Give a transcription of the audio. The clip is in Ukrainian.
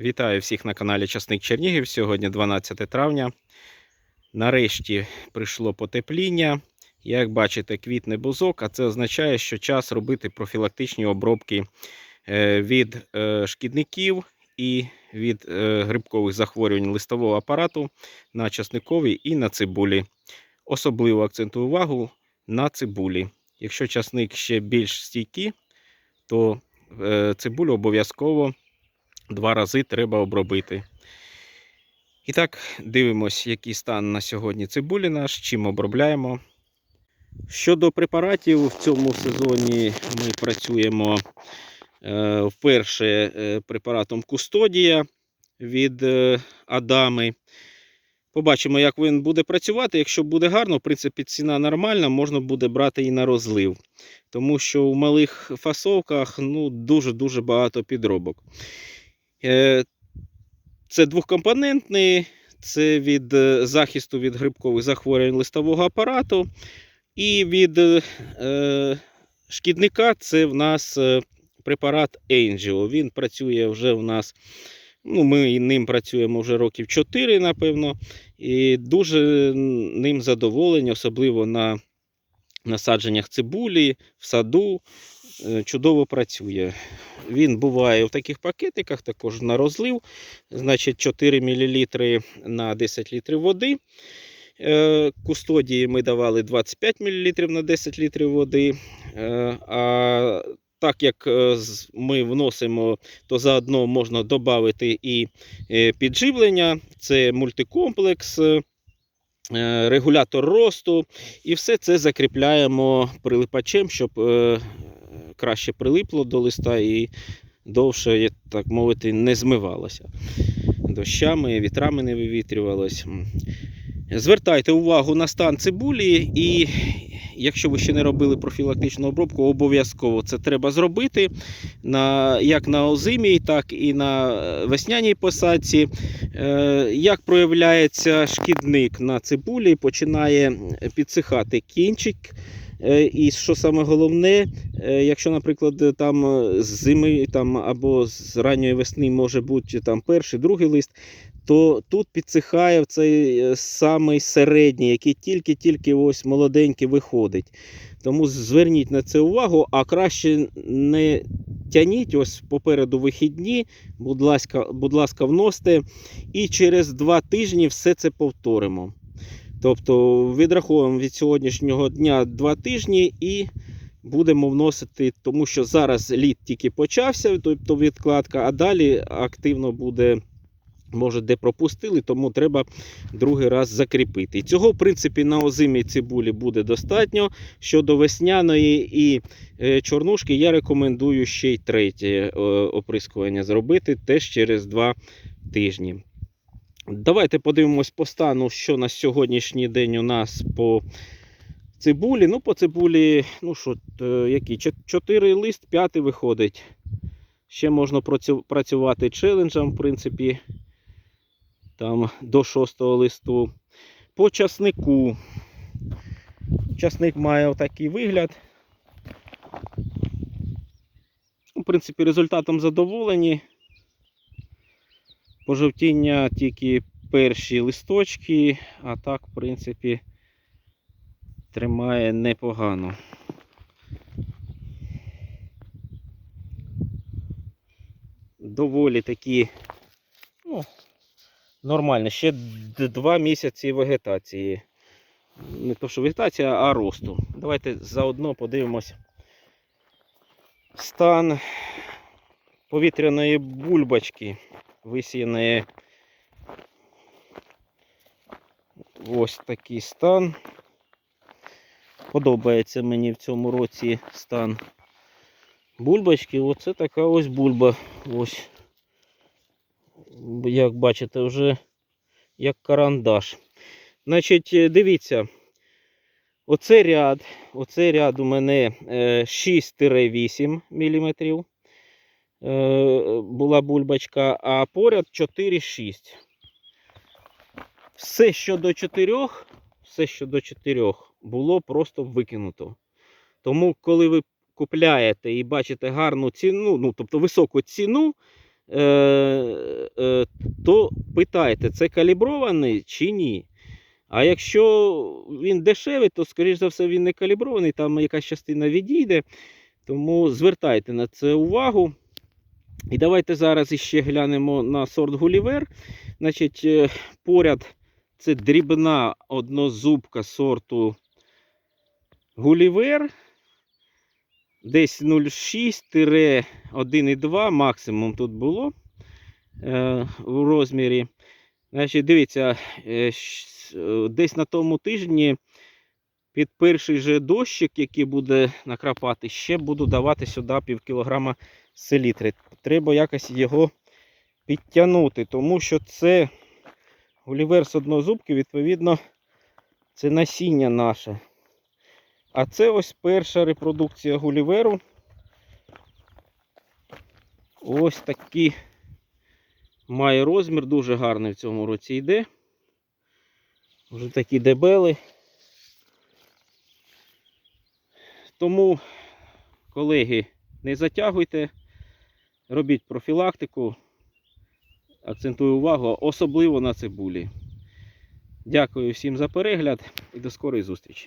Вітаю всіх на каналі Часник Чернігів. Сьогодні 12 травня. Нарешті прийшло потепління. Як бачите, квітне бузок, а це означає, що час робити профілактичні обробки е, від е, шкідників і від е, грибкових захворювань листового апарату на часникові і на цибулі. Особливо акцентую увагу на цибулі. Якщо часник ще більш стійкий, то цибулю обов'язково два рази треба обробити. І так, дивимось, який стан на сьогодні цибулі наш, чим обробляємо. Щодо препаратів, в цьому сезоні ми працюємо е, вперше е, препаратом Кустодія від е, Адами. Побачимо, як він буде працювати. Якщо буде гарно, в принципі, ціна нормальна, можна буде брати і на розлив. Тому що у малих фасовках ну, дуже-дуже багато підробок. Е, Це двохкомпонентний, це від е, захисту від грибкових захворювань листового апарату. І від е, шкідника це в нас препарат Angio. Він працює вже в нас. Ну, Ми ним працюємо вже років 4, напевно, і дуже ним задоволені, особливо на насадженнях цибулі, в саду. Е, Чудово працює. Він буває в таких пакетиках, також на розлив. Значить, 4 мл на 10 літрів води. Е, Кустодії ми давали 25 мл на 10 літрів води. Е, А так як ми вносимо, то заодно можна додати і підживлення, це мультикомплекс, регулятор росту. І все це закріпляємо прилипачем, щоб краще прилипло до листа і довше, так мовити, не змивалося. Дощами, вітрами не вивітрювалось. Звертайте увагу на стан цибулі, і якщо ви ще не робили профілактичну обробку, обов'язково це треба зробити на, як на озимій, так і на е, весняній посадці. Е, Як проявляється шкідник на цибулі, починає підсихати кінчик. Е, І що саме головне, е, якщо, наприклад, там е, з зими там, або з ранньої весни може бути там перший, другий лист, то тут підсихає цей самий середній, який тільки-тільки ось молоденький виходить. Тому зверніть на це увагу, а краще не тяніть ось попереду вихідні, будь ласка, будь ласка, вносьте, і через два тижні все це повторимо. Тобто відраховуємо від сьогоднішнього дня два тижні і будемо вносити, тому що зараз лід тільки почався, тобто відкладка, а далі активно буде. Може, де пропустили, тому треба другий раз закріпити. Цього, в принципі, на озимій цибулі буде достатньо. Щодо весняної і е, чорнушки, я рекомендую ще й третє е, оприскування зробити теж через два тижні. Давайте подивимось по стану, що на сьогоднішній день у нас по цибулі. Ну, по цибулі, ну що, т- які? Чо- Чотири лист, п'ятий виходить. Ще можна працювати челенджем, в принципі, там до шостого листу. По часнику. Часник має отакий вигляд. Ну, В принципі, результатом задоволені. Пожовтіння тільки перші листочки, а так, в принципі, тримає непогано. Доволі такі, ну, нормально. Ще два місяці вегетації. Не то, що вегетація, а росту. Давайте заодно подивимось стан повітряної бульбочки висіяної. Ось такий стан. Подобається мені в цьому році стан бульбочки. Оце така ось бульба. Ось. Як бачите, вже як карандаш. Значить, е, дивіться. Оцей ряд, оцей ряд у мене е, 6-8 мм е, була бульбочка, а поряд 4-6. Все, що до 4, все, що до 4 було просто викинуто. Тому, коли ви купляєте і бачите гарну ціну, ну, тобто високу ціну, е, то питайте, це калібрований чи ні. А якщо він дешевий, то, скоріш за все, він не калібрований, там якась частина відійде. Тому звертайте на це увагу. І давайте зараз іще глянемо на сорт Гулівер. Значить, е, поряд це дрібна однозубка сорту Гулівер. Десь 0,6-1,2 максимум тут було е, в розмірі. Значить, дивіться, е, е, десь на тому тижні під перший же дощик, який буде накрапати, ще буду давати сюди пів кілограма селітри. Треба якось його підтягнути, тому що це гулівер з однозубки, відповідно, це насіння наше. А це ось перша репродукція гуліверу. Ось такий має розмір, дуже гарний в цьому році йде. Вже такі дебели. Тому, колеги, не затягуйте, робіть профілактику, акцентую увагу, особливо на цибулі. Дякую всім за перегляд і до скорої зустрічі.